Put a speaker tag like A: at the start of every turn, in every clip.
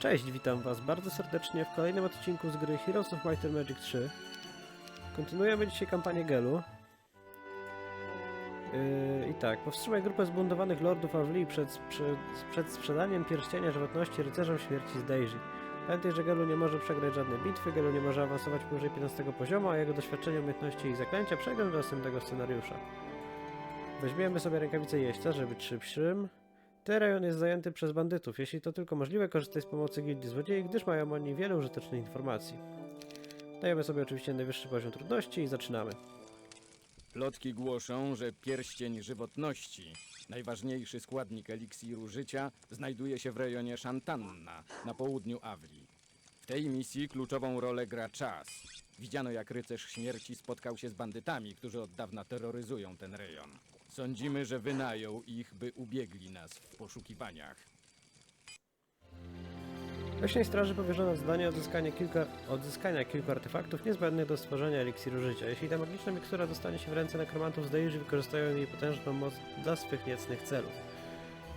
A: Cześć, witam was bardzo serdecznie w kolejnym odcinku z gry Heroes of Might and Magic 3. Kontynuujemy dzisiaj kampanię Gelu. Yy, I tak, powstrzymaj grupę zbuntowanych lordów Avli przed, przed, przed sprzedaniem pierścienia żywotności rycerzom śmierci z Daisy. Pamiętaj, że Gelu nie może przegrać żadnej bitwy, Gelu nie może awansować powyżej 15 poziomu, a jego doświadczenie, umiejętności i zaklęcia przegram do następnego scenariusza. Weźmiemy sobie rękawicę jeźdźca, żeby być szybszym. Ten rejon jest zajęty przez bandytów. Jeśli to tylko możliwe, korzystaj z pomocy gildii złodziei, gdyż mają oni wiele użytecznych informacji. Dajemy sobie oczywiście najwyższy poziom trudności i zaczynamy.
B: Plotki głoszą, że pierścień żywotności, najważniejszy składnik eliksiru życia, znajduje się w rejonie Shantanna, na południu Awli. W tej misji kluczową rolę gra czas. Widziano, jak rycerz śmierci spotkał się z bandytami, którzy od dawna terroryzują ten rejon. Sądzimy, że wynajął ich, by ubiegli nas w poszukiwaniach.
A: Leśnej Straży powierzono zadanie odzyskania, kilka, odzyskania kilku artefaktów niezbędnych do stworzenia eliksiru życia. Jeśli ta magiczna mikstura dostanie się w ręce nekromantów z Deirzy, wykorzystają jej potężną moc dla swych niecnych celów.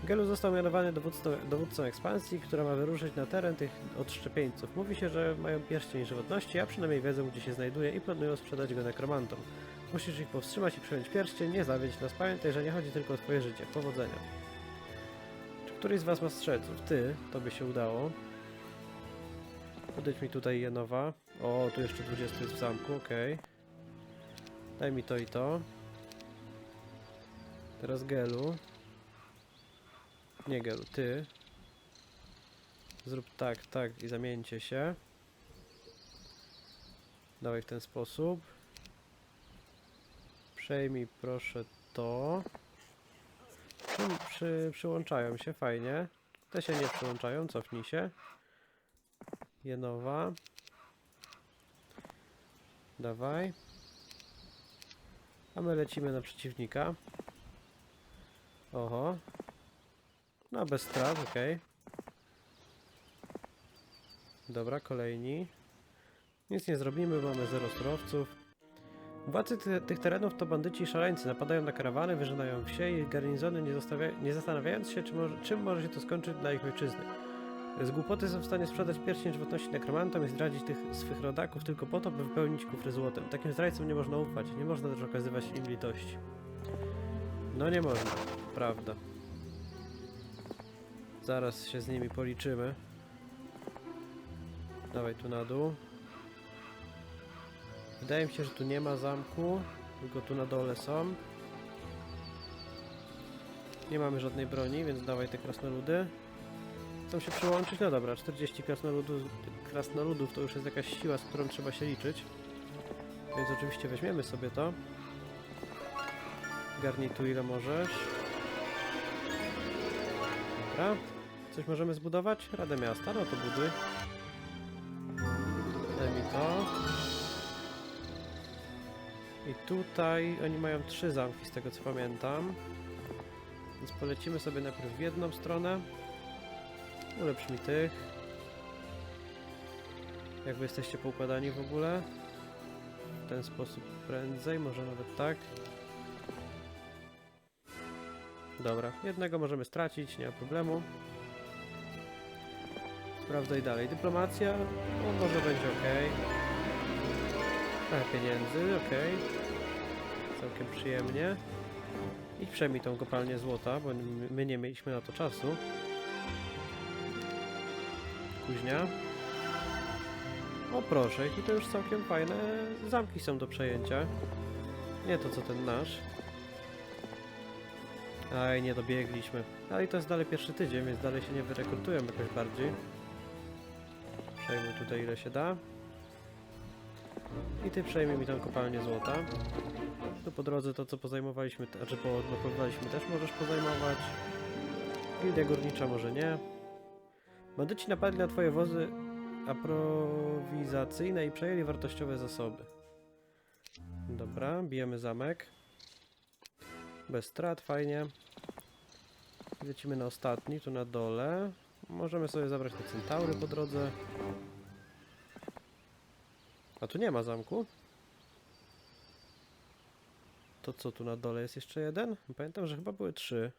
A: Gelu został mianowany dowódcą, dowódcą ekspansji, która ma wyruszyć na teren tych odszczepieńców. Mówi się, że mają pierścień żywotności, a przynajmniej wiedzą, gdzie się znajduje i planują sprzedać go nekromantom. Musisz ich powstrzymać i przyjąć pierścień, nie zawiedź nas. Pamiętaj, że nie chodzi tylko o twoje życie. Powodzenia. Czy któryś z was ma strzeców? Ty, to by się udało. Podejdź mi tutaj Jenowa. O, tu jeszcze 20 jest w zamku, okej. Daj mi to i to. Teraz Gelu. Nie Gelu, ty. Zrób tak, tak i zamieńcie się. Dawaj w ten sposób. Przejmij proszę to. Przy, przy, przyłączają się, fajnie. Te się nie przyłączają, cofnij się. Jenowa. Dawaj. A my lecimy na przeciwnika. Oho. No bez strat, okej. Dobra, kolejni. Nic nie zrobimy, mamy zero surowców. Władcy ty, tych terenów to bandyci i szaleńcy. Napadają na karawany, wyżynają wsie i garnizony, nie, nie zastanawiając się, czy może, czym może się to skończyć dla ich ojczyzny. Z głupoty są w stanie sprzedać pierścień żywotności nekromantom i zdradzić tych swych rodaków tylko po to, by wypełnić kufry złotem. Takim zdrajcom nie można ufać, nie można też okazywać im litości. No nie można, prawda. Zaraz się z nimi policzymy. Dawaj tu na dół. Wydaje mi się, że tu nie ma zamku, tylko tu na dole są. Nie mamy żadnej broni, więc dawaj te krasnoludy. Chcą się przyłączyć? No dobra, 40 krasnoludów, krasnoludów to już jest jakaś siła, z którą trzeba się liczyć. Więc oczywiście weźmiemy sobie to. Garnij tu ile możesz. Dobra. Coś możemy zbudować? Radę miasta, no to buduj. Daj mi to. Tutaj oni mają trzy zamki z tego co pamiętam. Więc polecimy sobie najpierw w jedną stronę. Ulepsz mi tych. Jak wy jesteście poukładani w ogóle? W ten sposób prędzej, może nawet tak. Dobra, jednego możemy stracić, nie ma problemu. Sprawdzaj dalej. Dyplomacja, no może będzie ok. Trochę pieniędzy, ok. Całkiem przyjemnie. I przejmij tą kopalnię złota, bo my nie mieliśmy na to czasu. Kuźnia. O proszę, i to już całkiem fajne zamki są do przejęcia. Nie to co ten nasz. Aj, nie dobiegliśmy. Ale i to jest dalej pierwszy tydzień, więc dalej się nie wyrekrutują jakoś bardziej. Przejmuj tutaj ile się da. I ty przejmij mi tą kopalnię złota. Tu po drodze to co pozajmowaliśmy, znaczy poodblokowaliśmy też możesz pozajmować. Gildia górnicza może nie. Bandyci napadli na twoje wozy aprowizacyjne i przejęli wartościowe zasoby. Dobra, bijemy zamek. Bez strat, fajnie. Lecimy na ostatni, tu na dole. Możemy sobie zabrać te centaury po drodze. A tu nie ma zamku. To co tu na dole jest jeszcze jeden? Pamiętam, że chyba były trzy.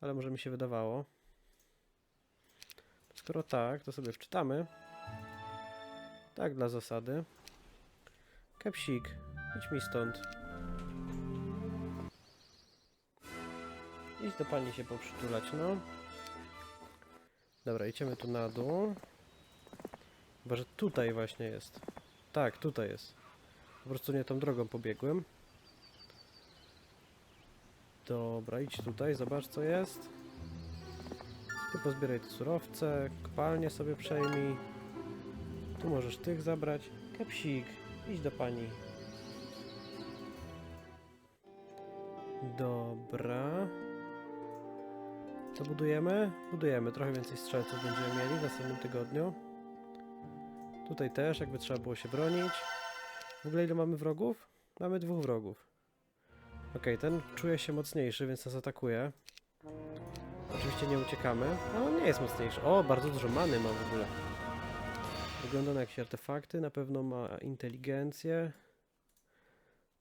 A: Ale może mi się wydawało. Skoro tak, to sobie wczytamy. Tak dla zasady. Kepsik, idź mi stąd. Idź do pani się poprzytulać, no. Dobra, idziemy tu na dół. Chyba, że tutaj właśnie jest. Tak, tutaj jest. Po prostu nie tą drogą pobiegłem. Dobra, idź tutaj, zobacz co jest. Ty pozbieraj te surowce, kopalnię sobie przejmij. Tu możesz tych zabrać. Kepsik, idź do pani. Dobra. Co budujemy? Budujemy. Trochę więcej strzelców będziemy mieli w następnym tygodniu. Tutaj też, jakby trzeba było się bronić. W ogóle ile mamy wrogów? Mamy dwóch wrogów. Okej, ten czuje się mocniejszy, więc nas atakuje. Oczywiście nie uciekamy. No, on nie jest mocniejszy. O, bardzo dużo many ma w ogóle. Wygląda na jakieś artefakty. Na pewno ma inteligencję.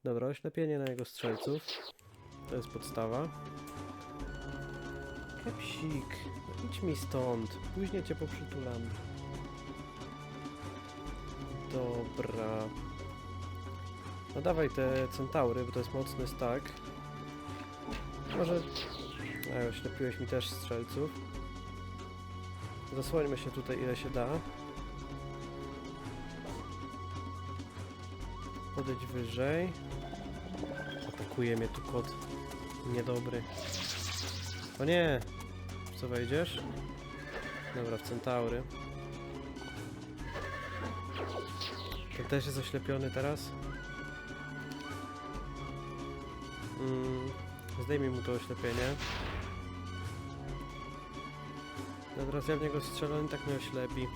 A: Dobra, oślepienie na jego strzelców. To jest podstawa. Kepsik, no idź mi stąd. Później cię poprzytulam. Dobra. No dawaj te centaury, bo to jest mocny stack. Może... A, oślepiłeś mi też strzelców. Zasłońmy się tutaj ile się da. Podejdź wyżej. Atakuje mnie tu kot. Niedobry. O nie! Co wejdziesz? Dobra, w centaury. Ten też jest oślepiony teraz. Mm, zdejmij mu to oślepienie. Dobra, ja w niego strzelę, on tak mnie oślepi.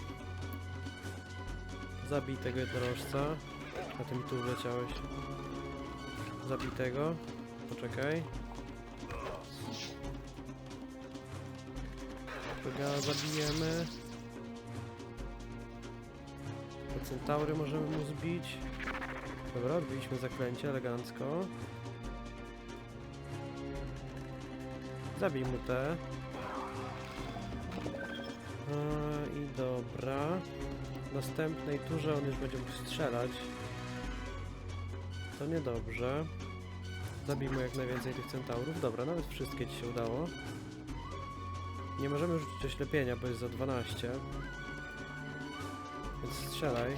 A: Zabij tego jednorożca. A ty mi tu wleciałeś. Zabij tego. Poczekaj. Koga zabijemy. Centaury możemy mu zbić. Dobra, odbiliśmy zaklęcie elegancko. Zabij mu te. Eee, I dobra. W następnej turze on już będzie mógł strzelać. To niedobrze. Zabij mu jak najwięcej tych centaurów. Dobra, nawet wszystkie ci się udało. Nie możemy rzucić oślepienia, bo jest za 12. Więc strzelaj.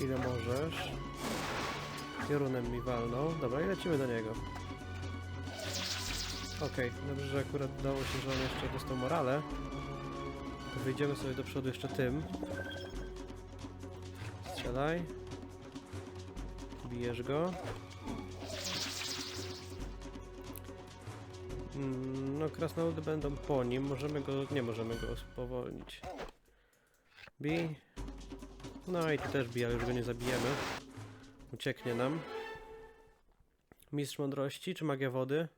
A: Ile możesz. Piorunem mi walnął. Dobra, i lecimy do niego. Okej, dobrze, że akurat udało się, że on jeszcze dostał morale. Wyjdziemy sobie do przodu jeszcze tym. Strzelaj. Bijesz go. Mm, No, krasnoludy będą po nim. Możemy go... nie możemy go spowolnić. Bij. No i tu też bij, ale już go nie zabijemy. Ucieknie nam. Mistrz mądrości czy magia wody?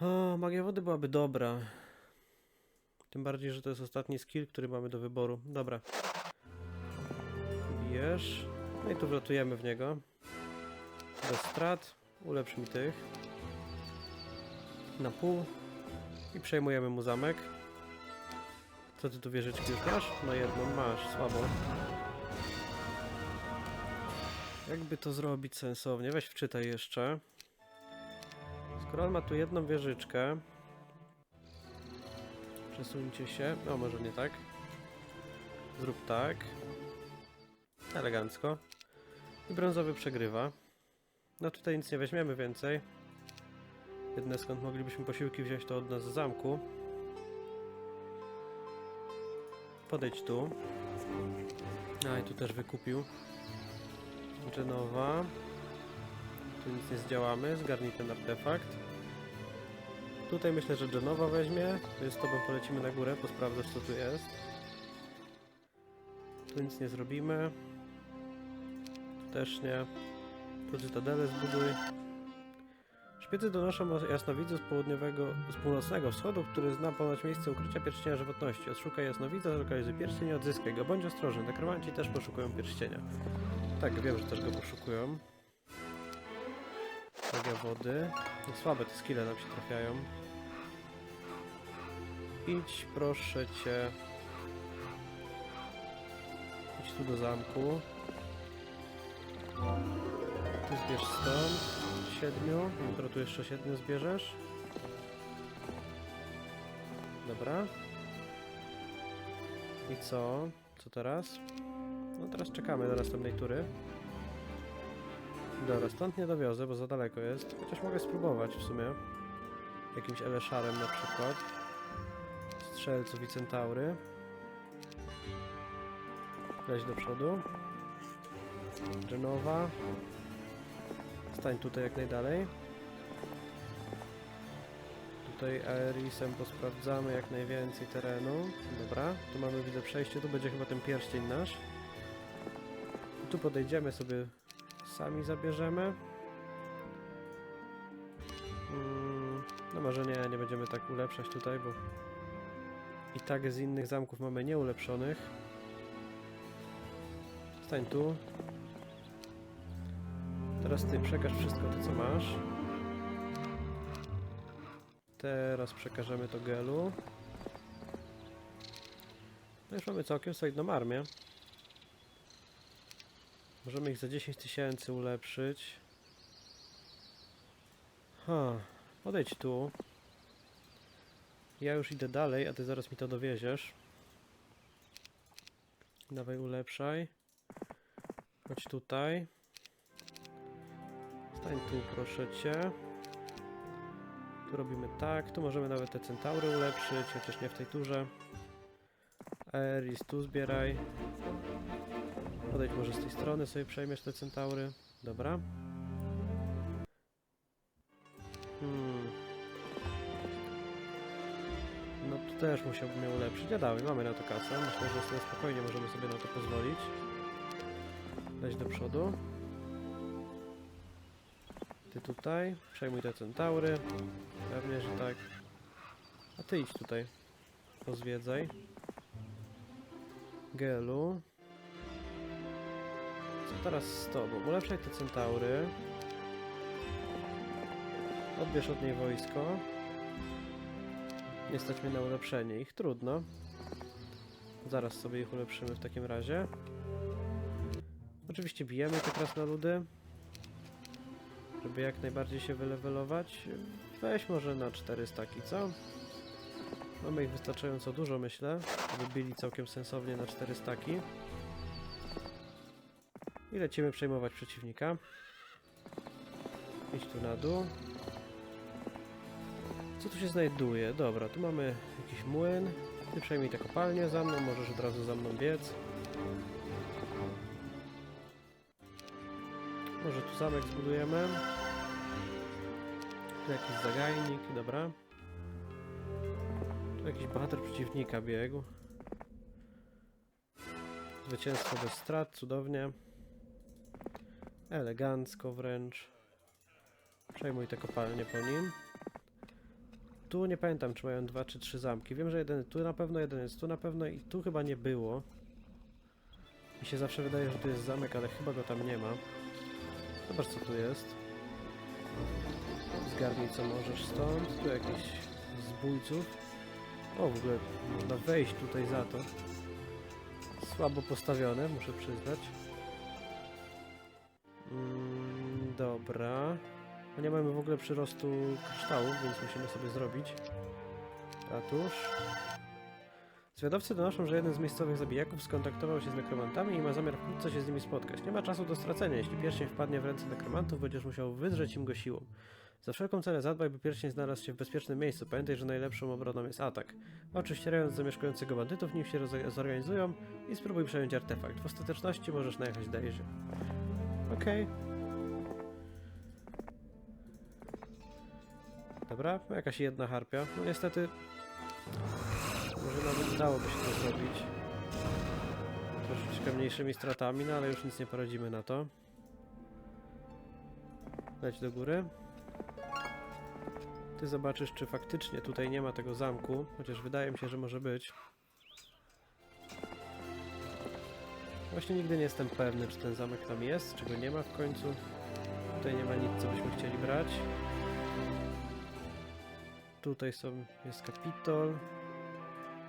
A: O, magia wody byłaby dobra. Tym bardziej, że to jest ostatni skill, który mamy do wyboru. Dobra. Bijesz. No i tu wlatujemy w niego. Bez strat. Ulepsz mi tych. Na pół. I przejmujemy mu zamek. Co ty tu wieżyczki już masz? No jedną masz, słabo. Jakby to zrobić sensownie? Weź wczytaj jeszcze. On ma tu jedną wieżyczkę. Przesuńcie się. No może nie tak. Zrób tak. Elegancko. I brązowy przegrywa. No tutaj nic nie weźmiemy więcej. Jedne skąd moglibyśmy posiłki wziąć to od nas z zamku. Podejdź tu. A i tu też wykupił. Genowa. Tu nic nie zdziałamy. Zgarnij ten artefakt. Tutaj myślę, że Genowa weźmie. Więc z tobą polecimy na górę, posprawdzasz co tu jest. Tu nic nie zrobimy. Tu też nie. Tu cytadelę zbuduj. Szpiedy donoszą jasnowidzu z południowego, z północnego wschodu, który zna ponoć miejsce ukrycia pierścienia żywotności. Odszukaj jasnowidza, zlokalizuj pierścień i odzyskaj go. Bądź ostrożny, nekromanci też poszukują pierścienia. Tak, wiem, że też go poszukują. Magia wody. No słabe te skille nam się trafiają. Idź proszę cię. Idź tu do zamku. Tu zbierz stąd. Siedmiu. Jutro tu jeszcze siedmiu zbierzesz. Dobra. I co? Co teraz? No teraz czekamy do następnej tury. Dobra, stąd nie dowiozę, bo za daleko jest. Chociaż mogę spróbować w sumie. Jakimś eleszarem na przykład. Strzelców i centaury. Leć do przodu. Genowa. Stań tutaj jak najdalej. Tutaj Aerisem posprawdzamy jak najwięcej terenu. Dobra, tu mamy widzę przejście, tu będzie chyba ten pierścień nasz. Tu podejdziemy sobie, sami zabierzemy. Mm, no może nie, nie będziemy tak ulepszać tutaj, bo i tak z innych zamków mamy nieulepszonych. Stań tu. Teraz ty przekaż wszystko to co masz. Teraz przekażemy to gelu. No już mamy całkiem solidną armię. Możemy ich za 10 tysięcy ulepszyć. Ha, odejdź tu. Ja już idę dalej, a ty zaraz mi to dowieziesz. Dawaj ulepszaj. Chodź tutaj. Stań tu, proszę cię. Tu robimy tak. Tu możemy nawet te centaury ulepszyć, chociaż nie w tej turze. Eris tu zbieraj. Podejdź może z tej strony sobie przejmiesz te centaury. Dobra. Też musiałbym je ulepszyć. Ja dałem, mamy na to kasę. Myślę, że sobie spokojnie możemy sobie na to pozwolić. Leć do przodu. Ty tutaj. Przejmuj te centaury. Pewnie, że tak. A ty idź tutaj. Pozwiedzaj. Gelu. Co teraz z tobą? Ulepszaj te centaury. Odbierz od niej wojsko. Nie stać mnie na ulepszenie ich. Trudno. Zaraz sobie ich ulepszymy w takim razie. Oczywiście bijemy te krasnoludy. Żeby jak najbardziej się wylewelować. Weź może na 4 staki, co? Mamy ich wystarczająco dużo, myślę. Żeby bili całkiem sensownie na 4 staki. I lecimy przejmować przeciwnika. Idź tu na dół. Co tu się znajduje? Dobra, tu mamy jakiś młyn. Ty przejmij te kopalnie za mną, możesz od razu za mną biec. Może tu zamek zbudujemy. Tu jakiś zagajnik, dobra. Tu jakiś bohater przeciwnika biegł. Zwycięstwo bez strat, cudownie. Elegancko wręcz. Przejmuj te kopalnie po nim. Tu nie pamiętam, czy mają dwa czy trzy zamki. Wiem, że jeden tu na pewno, jeden jest tu na pewno i tu chyba nie było. Mi się zawsze wydaje, że tu jest zamek, ale chyba go tam nie ma. Zobacz co tu jest. Zgarnij co możesz stąd. Tu jakiś zbójców. O, w ogóle można wejść tutaj za to. Słabo postawione, muszę przyznać. Mm, dobra. No nie mamy w ogóle przyrostu kryształu, więc musimy sobie zrobić. Ratusz. Zwiadowcy donoszą, że jeden z miejscowych zabijaków skontaktował się z nekromantami i ma zamiar wkrótce się z nimi spotkać. Nie ma czasu do stracenia. Jeśli pierścień wpadnie w ręce nekromantów, będziesz musiał wydrzeć im go siłą. Za wszelką cenę zadbaj, by pierścień znalazł się w bezpiecznym miejscu. Pamiętaj, że najlepszą obroną jest atak. Oczy ścierając zamieszkującego bandytów, nim się zorganizują i spróbuj przejąć artefakt. W ostateczności możesz najechać Daisy. Okej. Dobra, jakaś jedna harpia. No niestety... Może nawet dałoby się to zrobić. Troszeczkę mniejszymi stratami, no ale już nic nie poradzimy na to. Leć do góry. Ty zobaczysz, czy faktycznie tutaj nie ma tego zamku, chociaż wydaje mi się, że może być. Właśnie nigdy nie jestem pewny, czy ten zamek tam jest, czy go nie ma w końcu. Tutaj nie ma nic, co byśmy chcieli brać. Tutaj są, jest kapitol.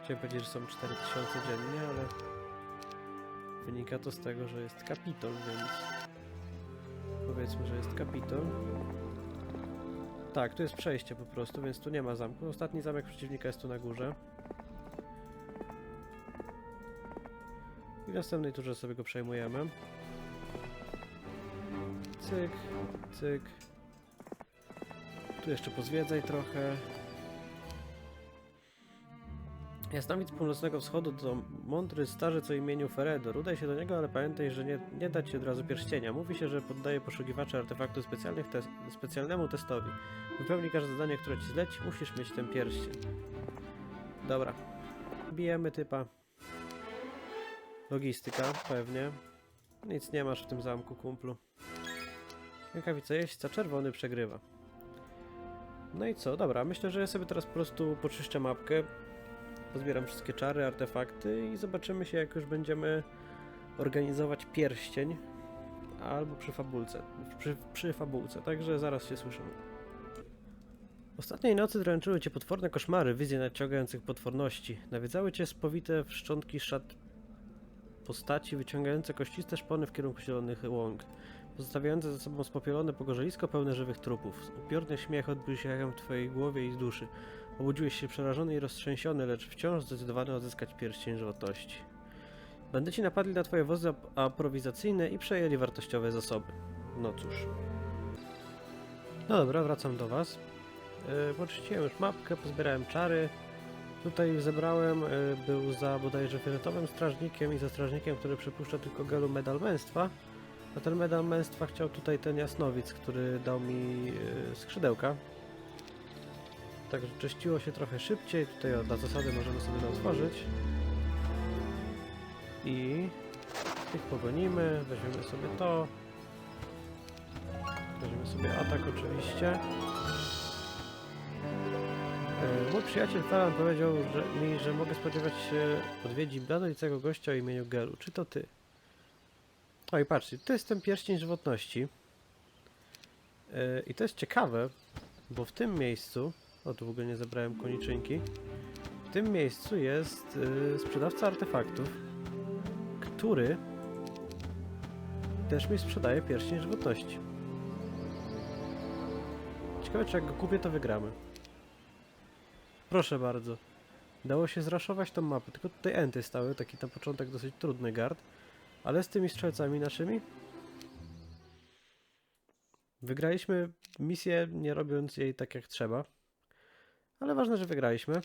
A: Chciałem powiedzieć, że są 4000 dziennie, ale wynika to z tego, że jest kapitol, więc powiedzmy, że jest kapitol. Tak, tu jest przejście po prostu, więc tu nie ma zamku. Ostatni zamek przeciwnika jest tu na górze. I w następnej turze sobie go przejmujemy. Cyk, cyk. Tu jeszcze pozwiedzaj trochę. Jasnowic Północnego Wschodu to mądry starzec o imieniu Feredor. Udaj się do niego, ale pamiętaj, że nie, nie dać ci od razu pierścienia. Mówi się, że poddaje poszukiwaczy artefaktu specjalnych tes specjalnemu testowi. Wypełnij każde zadanie, które ci zleci, musisz mieć ten pierścień. Dobra. Bijemy typa. Logistyka, pewnie. Nic nie masz w tym zamku, kumplu. Rękawica jeźdźca, czerwony przegrywa. No i co? Dobra, myślę, że ja sobie teraz po prostu poczyszczę mapkę. Pozbieram wszystkie czary, artefakty i zobaczymy się, jak już będziemy organizować pierścień. Albo przy fabulce. Przy, przy fabulce, także zaraz się słyszymy. Ostatniej nocy dręczyły cię potworne koszmary, wizje nadciągających potworności. Nawiedzały cię spowite w szczątki szat postaci, wyciągające kościste szpony w kierunku zielonych łąk, pozostawiające za sobą spopielone pogorzelisko pełne żywych trupów. Upiorny śmiech odbił się w twojej głowie i duszy. Obudziłeś się przerażony i roztrzęsiony, lecz wciąż zdecydowany odzyskać pierścień żywotności. Bandyci napadli na twoje wozy ap- aprowizacyjne i przejęli wartościowe zasoby. No cóż. No dobra, wracam do was. Yy, poczyściłem już mapkę, pozbierałem czary. Tutaj zebrałem, yy, był za bodajże fioletowym strażnikiem i za strażnikiem, który przypuszcza tylko gelu medal męstwa. A ten medal męstwa chciał tutaj ten jasnowic, który dał mi yy, skrzydełka. Także czyściło się trochę szybciej. Tutaj o, dla zasady możemy sobie otworzyć. I tych pogonimy, weźmiemy sobie to. Weźmiemy sobie atak oczywiście. E, Mój przyjaciel Falan powiedział że, mi, że mogę spodziewać się odwiedzi bladoliczego gościa o imieniu Gelu. Czy to ty? Oj, patrzcie, to jest ten pierścień żywotności. E, I to jest ciekawe, bo w tym miejscu, o tu w ogóle nie zebrałem koniczynki, w tym miejscu jest y, sprzedawca artefaktów, który też mi sprzedaje pierścień żywotności. Ciekawe, czy jak go kupię, to wygramy. Proszę bardzo. Dało się zraszować tą mapę, tylko tutaj enty stały, taki na początek dosyć trudny gard. Ale z tymi strzelcami naszymi wygraliśmy misję, nie robiąc jej tak jak trzeba. Ale ważne, że wygraliśmy.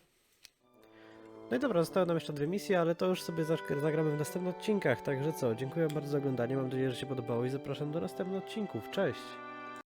A: No i dobra, zostały nam jeszcze dwie misje, ale to już sobie zag- zagramy w następnych odcinkach. Także co, dziękuję bardzo za oglądanie, mam nadzieję, że się podobało i zapraszam do następnych odcinków. Cześć!